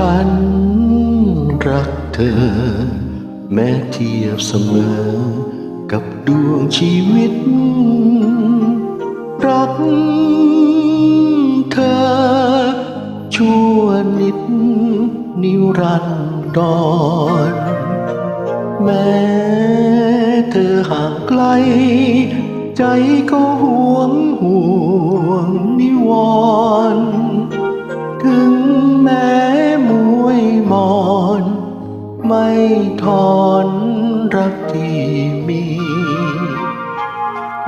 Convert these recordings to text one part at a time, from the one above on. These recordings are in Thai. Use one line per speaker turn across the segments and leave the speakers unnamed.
ฉันรักเธอ แม้เทียบเสมอ กับดวงชีวิต รักเธอ ชั่วนิด นิรันดร แม้เธอห่างไกล ใจก็ห่วงห่วงนิวรณ์ มี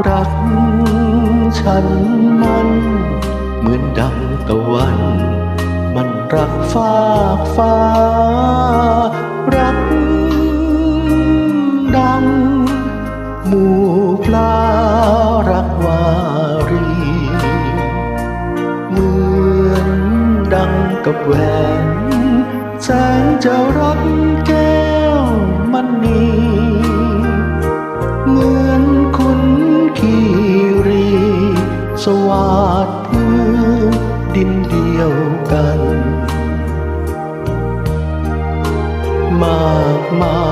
รักฉันมันเหมือนดังตะวัน มันรักฟากฟ้า รักดังหมู่ปลารักวารี เหมือนดังกับแหวนแสงจะรักแก้วมันนี สวาดพื้นดินเดียวกัน มากมา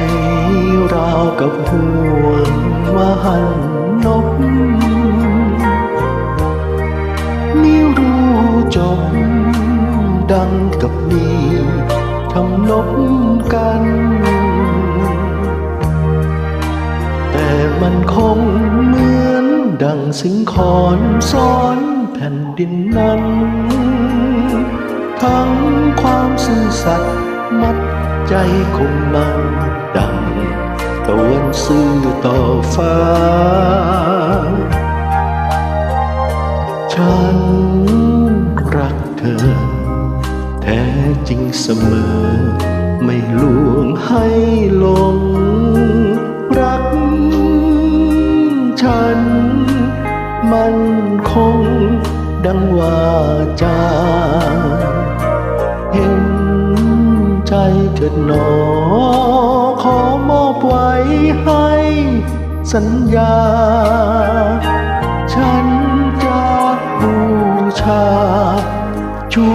ยราวกับห่วงมหันนบมิรู้จบดังกับมีทำนบกัน สิงคอนซ้อนแผ่นดินนั้น ทั้งความซื่อสัตย์มัดใจคงมันดังตะวันซื่อต่อฟ้า ฉันรักเธอ แท้จริงเสมอ ไม่ลวงให้ลง มันคงดังว่าจาเห็นใจเถิดหนอ ขอมอบไว้ให้สัญญา ฉันจะบูชาชู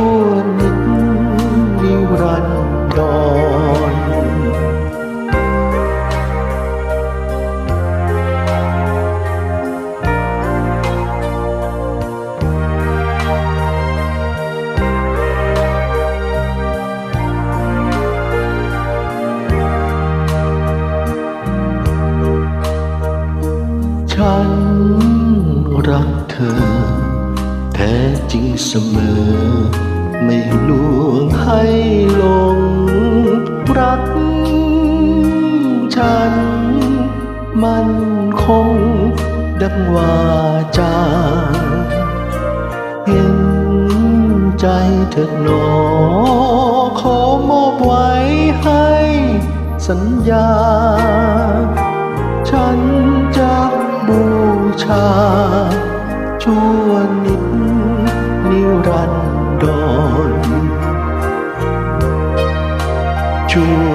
จริงเสมอ ไม่ลวงให้หลงรักฉัน มันคงดังว่าจาเห็นใจเถิดหนอ ขอมอบไว้ให้สัญญา ฉันจะบูชาชั่วนิดนิรั นดร